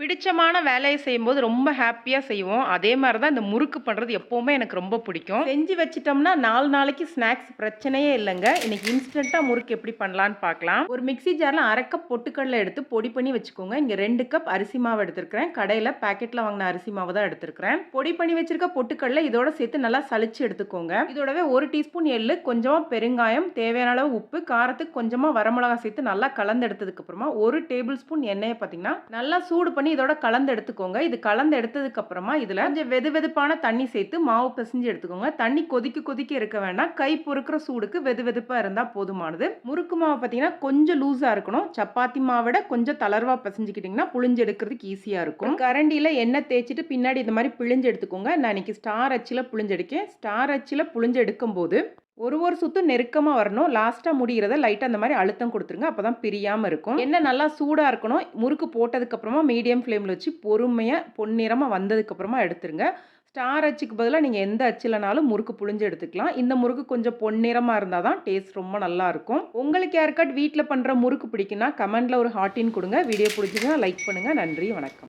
பிடிச்சமான வேலையை செய்யும்போது ரொம்ப ஹாப்பியாக செய்வோம். அதே மாதிரி தான் இந்த முறுக்கு பண்ணுறது எப்போவுமே எனக்கு ரொம்ப பிடிக்கும். செஞ்சு வச்சிட்டோம்னா நாலு நாளைக்கு ஸ்நாக்ஸ் பிரச்சனையே இல்லைங்க. இன்னைக்கு இன்ஸ்டண்ட்டாக முறுக்கு எப்படி பண்ணலான்னு பார்க்கலாம். ஒரு மிக்ஸி ஜாரில் அரை கப் பொட்டுக்கடலை எடுத்து பொடி பண்ணி வச்சுக்கோங்க. இங்கே ரெண்டு கப் அரிசி மாவு எடுத்துருக்கிறேன். கடையில் பேக்கெட்டில் வாங்கின அரிசி மாவு தான் எடுத்துருக்கிறேன். பொடி பண்ணி வச்சிருக்க பொட்டுக்கடலை இதோட சேர்த்து நல்லா சளிச்சு எடுத்துக்கோங்க. இதோடவே ஒரு டீஸ்பூன் எள்ளு கொஞ்சமாக பெருங்காயம் தேவையான அளவு உப்பு காரத்துக்கு கொஞ்சமாக வரமிளகா சேர்த்து நல்லா கலந்து எடுத்ததுக்கு அப்புறமா ஒரு டேபிள் ஸ்பூன் எண்ணெயை பார்த்தீங்கன்னா நல்லா சூடு பண்ணி இதோட கலந்து எடுத்துக்கோங்க. இது கலந்து எடுத்ததுக்கப்புறமா இதில் கொஞ்சம் வெது வெதுப்பான தண்ணி சேர்த்து மாவு பிசைஞ்சு எடுத்துக்கோங்க. தண்ணி கொதிக்க கொதிக்க இருக்க வேண்டாம். கை பொறுக்கிற சூடுக்கு வெது வெதுப்பாக இருந்தால் போதுமானது. முறுக்கு மாவு பார்த்தீங்கன்னா கொஞ்சம் லூஸாக இருக்கணும். சப்பாத்தி மாவிட கொஞ்சம் தளர்வாக பிசைஞ்சுக்கிட்டிங்கன்னா புளிஞ்சு எடுக்கிறதுக்கு ஈஸியாக இருக்கும். கரண்டியில் எண்ணெய் தேய்ச்சிட்டு பின்னாடி இந்த மாதிரி பிழிஞ்சு எடுத்துக்கோங்க. நான் இன்னைக்கு ஸ்டார் அச்சில் புளிஞ்செடுக்கேன் ஸ்டார் அச்சில் புழிஞ்சு எடுக்கும்போது ஒரு ஒரு சுத்தம் நெருக்கமாக வரணும். லாஸ்ட்டாக முடிகிறத லைட்டாக அந்த மாதிரி அழுத்தம் கொடுத்துருங்க. அப்போ தான் பிரியாமல் இருக்கும். என்ன நல்லா சூடாக இருக்கணும். முறுக்கு போட்டதுக்கப்புறமா மீடியம் ஃப்ளேமில் வச்சு பொறுமையாக பொன்னிறமாக வந்ததுக்கப்புறமா எடுத்துருங்க. ஸ்டார் அச்சுக்கு பதிலாக நீங்கள் எந்த அச்சிலனாலும் முறுக்கு புழிஞ்சு எடுத்துக்கலாம். இந்த முறுக்கு கொஞ்சம் பொன்னிறமாக இருந்தால் தான் டேஸ்ட் ரொம்ப நல்லா இருக்கும். உங்களுக்கு யாருக்காட் வீட்டில் பண்ணுற முறுக்கு பிடிக்குன்னா கமெண்டில் ஒரு ஹாட்டின் கொடுங்க. வீடியோ பிடிச்சிங்கன்னா லைக் பண்ணுங்கள் நன்றி வணக்கம்.